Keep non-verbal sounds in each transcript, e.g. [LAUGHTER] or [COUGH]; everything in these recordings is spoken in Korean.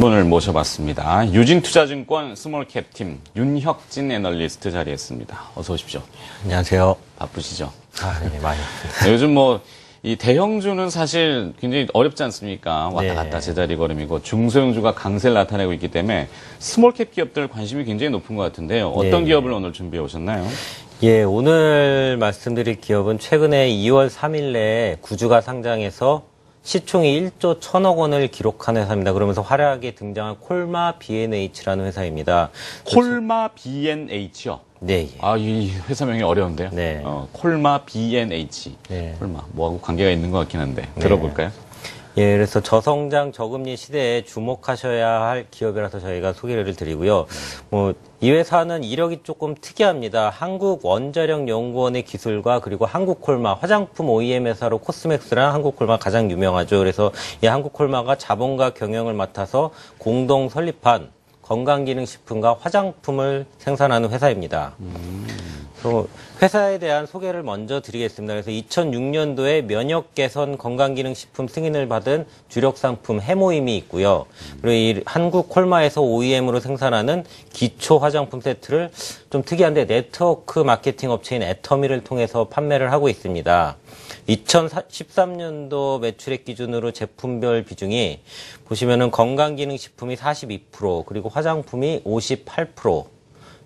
분을 모셔봤습니다. 유진투자증권 스몰캡 팀 윤혁진 애널리스트 자리했습니다. 어서 오십시오. 안녕하세요. 바쁘시죠? 아, 네, 많이. [LAUGHS] 네, 요즘 뭐, 이 대형주는 사실 굉장히 어렵지 않습니까? 왔다 네. 갔다 제자리 걸음이고 중소형주가 강세를 나타내고 있기 때문에 스몰캡 기업들 관심이 굉장히 높은 것 같은데요. 어떤 네. 기업을 오늘 준비해 오셨나요? 예, 오늘 말씀드릴 기업은 최근에 2월 3일 내에 구주가 상장해서 시총이 1조 1000억 원을 기록한 회사입니다. 그러면서 화려하게 등장한 콜마 B&H라는 회사입니다. 콜마 B&H요. 네, 예. 아, 이 회사명이 어려운데요. 네. 어, 콜마 B&H. 네. 콜마. 뭐하고 관계가 있는 것 같긴 한데. 들어볼까요? 예, 그래서 저성장 저금리 시대에 주목하셔야 할 기업이라서 저희가 소개를 드리고요. 뭐, 이 회사는 이력이 조금 특이합니다. 한국 원자력 연구원의 기술과 그리고 한국 콜마 화장품 OEM 회사로 코스맥스랑 한국 콜마 가장 유명하죠. 그래서 이 한국 콜마가 자본과 경영을 맡아서 공동 설립한 건강기능식품과 화장품을 생산하는 회사입니다. 그리고 회사에 대한 소개를 먼저 드리겠습니다. 그래서 2006년도에 면역 개선 건강기능식품 승인을 받은 주력 상품 해모임이 있고요. 그리고 이 한국 콜마에서 OEM으로 생산하는 기초 화장품 세트를 좀 특이한데 네트워크 마케팅 업체인 애터미를 통해서 판매를 하고 있습니다. 2013년도 매출액 기준으로 제품별 비중이 보시면은 건강기능식품이 42% 그리고 화장품이 58%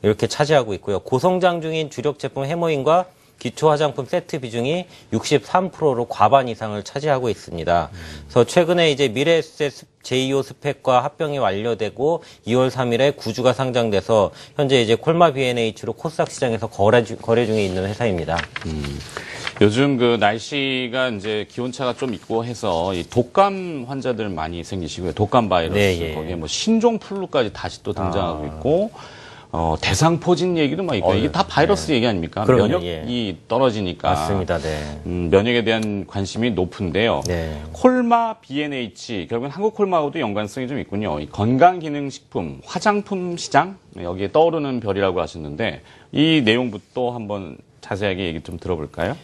이렇게 차지하고 있고요. 고성장 중인 주력 제품 해모인과 기초 화장품 세트 비중이 63%로 과반 이상을 차지하고 있습니다. 그래서 최근에 이제 미래에셋 제2호 스펙과 합병이 완료되고 2월 3일에 구주가 상장돼서 현재 이제 콜마 B&H로 코스닥 시장에서 거래, 중- 거래 중에 있는 회사입니다. 요즘 그 날씨가 이제 기온차가 좀 있고 해서 이 독감 환자들 많이 생기시고요. 독감 바이러스 네, 예. 거기에 뭐 신종 플루까지 다시 또 등장하고 있고 어, 대상 포진 얘기도 막 있고 어, 이게 다 바이러스 얘기 아닙니까? 그럼요, 면역이 떨어지니까 맞습니다. 네. 음, 면역에 대한 관심이 높은데요. 네. 콜마 B&H 결국은 한국 콜마하고도 연관성이 좀 있군요. 이 건강 기능 식품 화장품 시장 네, 여기에 떠오르는 별이라고 하셨는데 이 내용부터 한번 자세하게 얘기 좀 들어볼까요?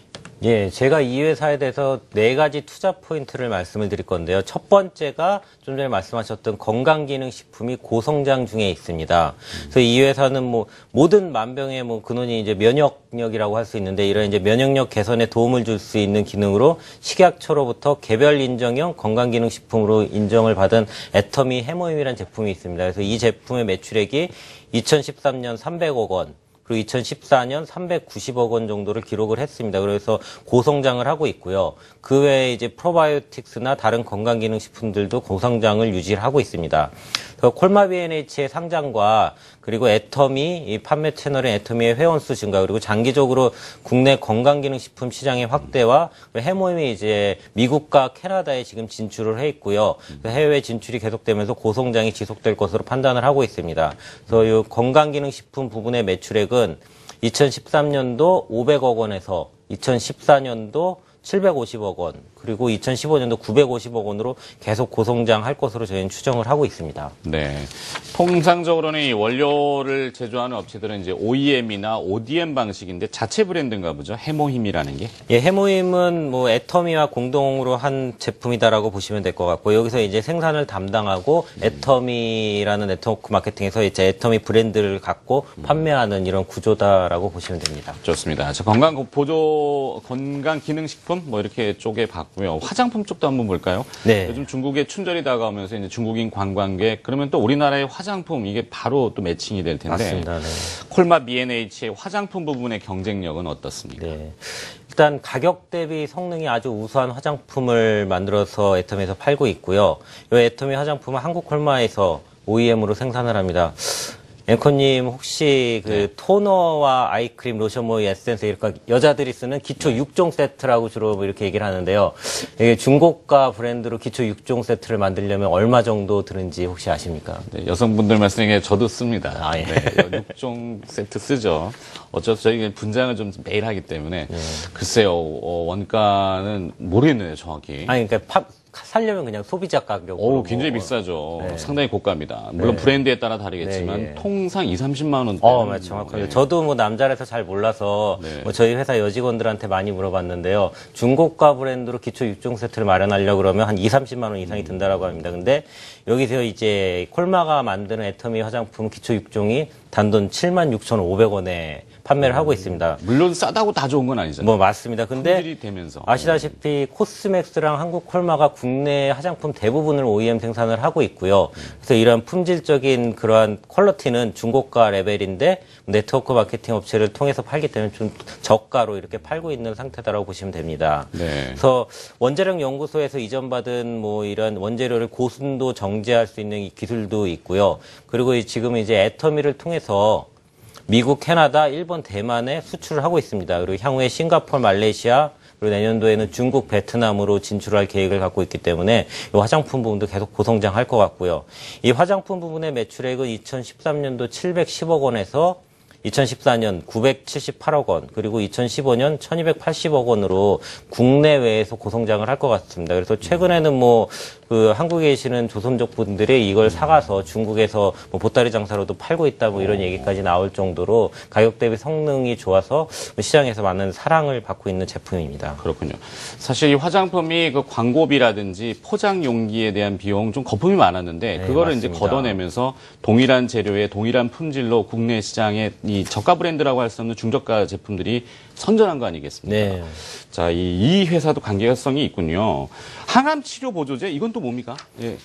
예, 제가 이 회사에 대해서 네 가지 투자 포인트를 말씀을 드릴 건데요. 첫 번째가 좀 전에 말씀하셨던 건강기능식품이 고성장 중에 있습니다. 그래서 이 회사는 뭐 모든 만병의 뭐 근원이 이제 면역력이라고 할 수 있는데 이런 이제 면역력 개선에 도움을 줄 수 있는 기능으로 식약처로부터 개별 인정형 건강기능식품으로 인정을 받은 애터미 해모임이라는 제품이 있습니다. 그래서 이 제품의 매출액이 2013년 300억 원, 그리고 2014년 390억 원 정도를 기록을 했습니다. 그래서 고성장을 하고 있고요. 그 외에 이제 프로바이오틱스나 다른 건강기능식품들도 고성장을 유지하고 있습니다. 그래서 콜마비엔H의 상장과 그리고 애터미 이 판매 채널인 애터미의 회원수 증가 그리고 장기적으로 국내 건강기능식품 시장의 확대와 해모임이 이제 미국과 캐나다에 지금 진출을 해 있고요. 해외 진출이 계속되면서 고성장이 지속될 것으로 판단을 하고 있습니다. 그래서 이 건강기능식품 부분의 매출액은 2013년도 500억 원에서 2014년도 750억 원, 그리고 2015년도 950억 원으로 계속 고성장할 것으로 저희는 추정을 하고 있습니다. 네. 통상적으로는 이 원료를 제조하는 업체들은 이제 OEM이나 ODM 방식인데 자체 브랜드인가 보죠. 해모힘이라는 게. 예, 해모임은 뭐 애터미와 공동으로 한 제품이다라고 보시면 될 것 같고 여기서 이제 생산을 담당하고 애터미라는 네트워크 마케팅에서 이제 애터미 브랜드를 갖고 판매하는 이런 구조다라고 보시면 됩니다. 좋습니다. 자, 건강 보조 건강 기능식품 뭐 이렇게 쪼개 봤고요. 화장품 쪽도 한번 볼까요? 네. 요즘 중국에 춘절이 다가오면서 이제 중국인 관광객 그러면 또 우리나라의 화장품 이게 바로 또 매칭이 될 텐데. 맞습니다. 네. 콜마 B&H의 화장품 부분의 경쟁력은 어떻습니까? 네. 일단 가격 대비 성능이 아주 우수한 화장품을 만들어서 애터미에서 팔고 있고요. 이 애터미 화장품은 한국 콜마에서 OEM으로 생산을 합니다. 앵커님 혹시 그 토너와 아이크림, 로션, 뭐 에센스 이렇게 여자들이 쓰는 기초 6종 세트라고 주로 뭐 이렇게 얘기를 하는데요. 이게 중고가 브랜드로 기초 6종 세트를 만들려면 얼마 정도 드는지 혹시 아십니까? 네, 여성분들 말씀에 저도 씁니다. 아, 예. 네, 6종 세트 쓰죠. 어차피 저희 분장을 좀 매일 하기 때문에 글쎄요 어, 원가는 모르겠네요 정확히. 아니 그러니까 팝 살려면 그냥 소비자 가격으로. 오, 굉장히 뭐- 비싸죠. 네. 상당히 고가입니다. 물론 브랜드에 따라 다르겠지만 네, 예. 통상 2, 30만 원대. 어, 맞 정확합니다. 저도 뭐 남자라서 잘 몰라서 네. 뭐 저희 회사 여직원들한테 많이 물어봤는데요. 중고가 브랜드로 기초 6종 세트를 마련하려고 그러면 한 2, 30만 원 이상이 든다라고 합니다. 근데 여기서 이제 콜마가 만드는 애터미 화장품 기초 6종이 단돈 7만 6,500원에 판매를 하고 있습니다. 물론 싸다고 다 좋은 건 아니잖아요. 뭐 맞습니다. 근데 품질이 되면서. 아시다시피 코스맥스랑 한국 콜마가 국내 화장품 대부분을 OEM 생산을 하고 있고요. 그래서 이러한 품질적인 그러한 퀄리티는 중고가 레벨인데 네트워크 마케팅 업체를 통해서 팔기 때문에 좀 저가로 이렇게 팔고 있는 상태다라고 보시면 됩니다. 네. 그래서 원자력 연구소에서 이전받은 뭐 이런 원재료를 고순도 정제할 수 있는 이 기술도 있고요. 그리고 이 지금 이제 애터미를 통해서 미국, 캐나다, 일본, 대만에 수출을 하고 있습니다. 그리고 향후에 싱가포르, 말레이시아, 그리고 내년도에는 중국, 베트남으로 진출할 계획을 갖고 있기 때문에 이 화장품 부분도 계속 고성장할 것 같고요. 이 화장품 부분의 매출액은 2013년도 710억 원에서 2014년 978억 원, 그리고 2015년 1280억 원으로 국내외에서 고성장을 할 것 같습니다. 그래서 최근에는 뭐, 그 한국에 계시는 조선족 분들이 이걸 사가서 중국에서 뭐 보따리 장사로도 팔고 있다 뭐 이런 얘기까지 나올 정도로 가격 대비 성능이 좋아서 시장에서 많은 사랑을 받고 있는 제품입니다. 그렇군요. 사실 이 화장품이 그 광고비라든지 포장 용기에 대한 비용 좀 거품이 많았는데 네, 그거를 이제 맞습니다. 걷어내면서 동일한 재료에 동일한 품질로 국내 시장에 이 저가 브랜드라고 할 수 없는 중저가 제품들이 선전한 거 아니겠습니까? 네. 자, 이, 이 회사도 관계성이 있군요. 항암 치료 보조제 이건 또 뭡니까? 예.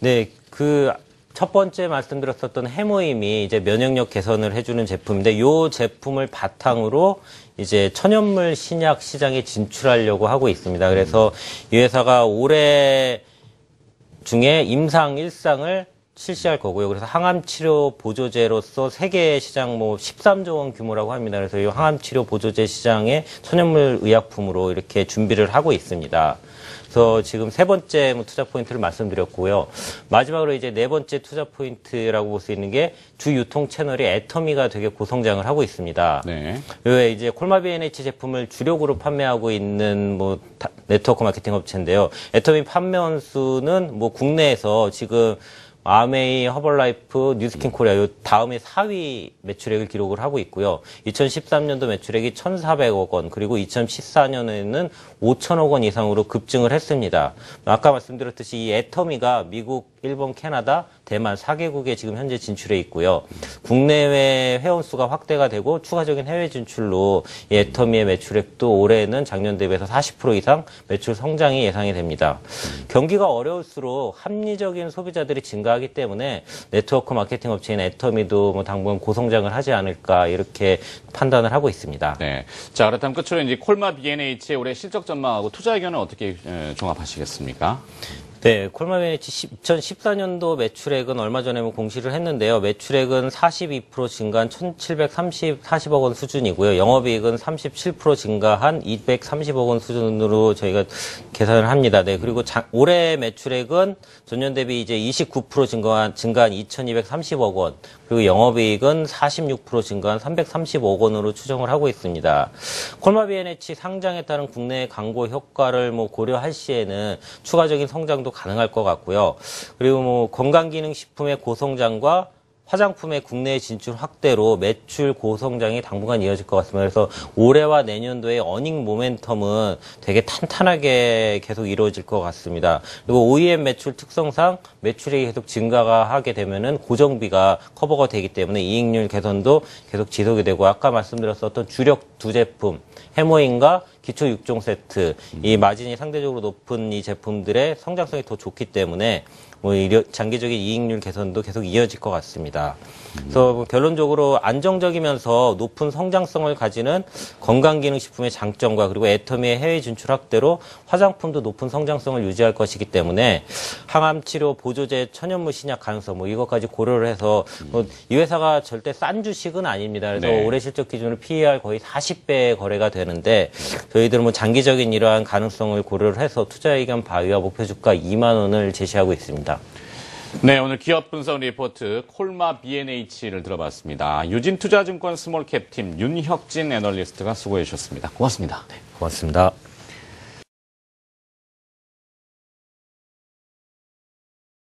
네, 그 첫 번째 말씀드렸었던 해모임이 이제 면역력 개선을 해주는 제품인데 이 제품을 바탕으로 이제 천연물 신약 시장에 진출하려고 하고 있습니다. 그래서 이 회사가 올해 중에 임상 1상을 실시할 거고요. 그래서 항암 치료 보조제로서 세계 시장 뭐 13조 원 규모라고 합니다. 그래서 이 항암 치료 보조제 시장에 천연물 의약품으로 이렇게 준비를 하고 있습니다. 그래서 지금 세 번째 뭐 투자 포인트를 말씀드렸고요. 마지막으로 이제 네 번째 투자 포인트라고 볼 수 있는 게 주 유통 채널이 애터미가 되게 고성장을 하고 있습니다. 네. 왜 이제 콜마비 NH 제품을 주력으로 판매하고 있는 뭐 다- 네트워크 마케팅 업체인데요. 애터미 판매원 수는 뭐 국내에서 지금 아메이, 허벌라이프, 뉴스킨 코리아 요 다음에 4위 매출액을 기록을 하고 있고요. 2013년도 매출액이 1,400억 원, 그리고 2014년에는 5천억 원 이상으로 급증을 했습니다. 아까 말씀드렸듯이 이 애터미가 미국, 일본, 캐나다, 대만 4개국에 지금 현재 진출해 있고요. 국내외 회원 수가 확대가 되고 추가적인 해외 진출로 이 애터미의 매출액도 올해는 작년 대비해서 40% 이상 매출 성장이 예상이 됩니다. 경기가 어려울수록 합리적인 소비자들이 증가 하기 때문에 네트워크 마케팅 업체인 애터미도 뭐 당분 고성장을 하지 않을까 이렇게 판단을 하고 있습니다. 네. 자, 그렇다면 끝으로 이제 콜마 B&H의 올해 실적 전망하고 투자 의견은 어떻게 에, 종합하시겠습니까? 네, 콜마베네치 2014년도 매출액은 얼마 전에 뭐 공시를 했는데요. 매출액은 42% 증가한 1,730, 40억 원 수준이고요. 영업이익은 37% 증가한 230억 원 수준으로 저희가 계산을 합니다. 네, 그리고 자- 올해 매출액은 전년 대비 이제 29% 증가한, 증가한 2,230억 원, 그리고 영업이익은 46% 증가한 330억 원으로 추정을 하고 있습니다. 콜마비엔에치 상장에 따른 국내 광고 효과를 뭐 고려할 시에는 추가적인 성장도 가능할 것 같고요. 그리고 뭐 건강기능식품의 고성장과 화장품의 국내 진출 확대로 매출 고성장이 당분간 이어질 것 같습니다. 그래서 올해와 내년도의 어닝 모멘텀은 되게 탄탄하게 계속 이루어질 것 같습니다. 그리고 OEM 매출 특성상 매출이 계속 증가가 하게 되면은 고정비가 커버가 되기 때문에 이익률 개선도 계속 지속이 되고 아까 말씀드렸었던 주력 두 제품 해모인과 기초 6종 세트 이 마진이 상대적으로 높은 이 제품들의 성장성이 더 좋기 때문에 뭐 장기적인 이익률 개선도 계속 이어질 것 같습니다. 그래서 뭐 결론적으로 안정적이면서 높은 성장성을 가지는 건강기능식품의 장점과 그리고 애터미의 해외 진출 확대로 화장품도 높은 성장성을 유지할 것이기 때문에 항암 치료 보조제 천연물 신약 가능성 뭐 이것까지 고려를 해서 뭐 이 회사가 절대 싼 주식은 아닙니다. 그래서 네. 올해 실적 기준으로 PER 거의 40배 거래가 되는데 저희들은 뭐 장기적인 이러한 가능성을 고려를 해서 투자 의견 바위와 목표 주가 2만 원을 제시하고 있습니다. 네, 오늘 기업 분석 리포트 콜마 B&H를 들어봤습니다. 유진투자증권 스몰캡팀 윤혁진 애널리스트가 수고해 주셨습니다. 고맙습니다. 네. 고맙습니다.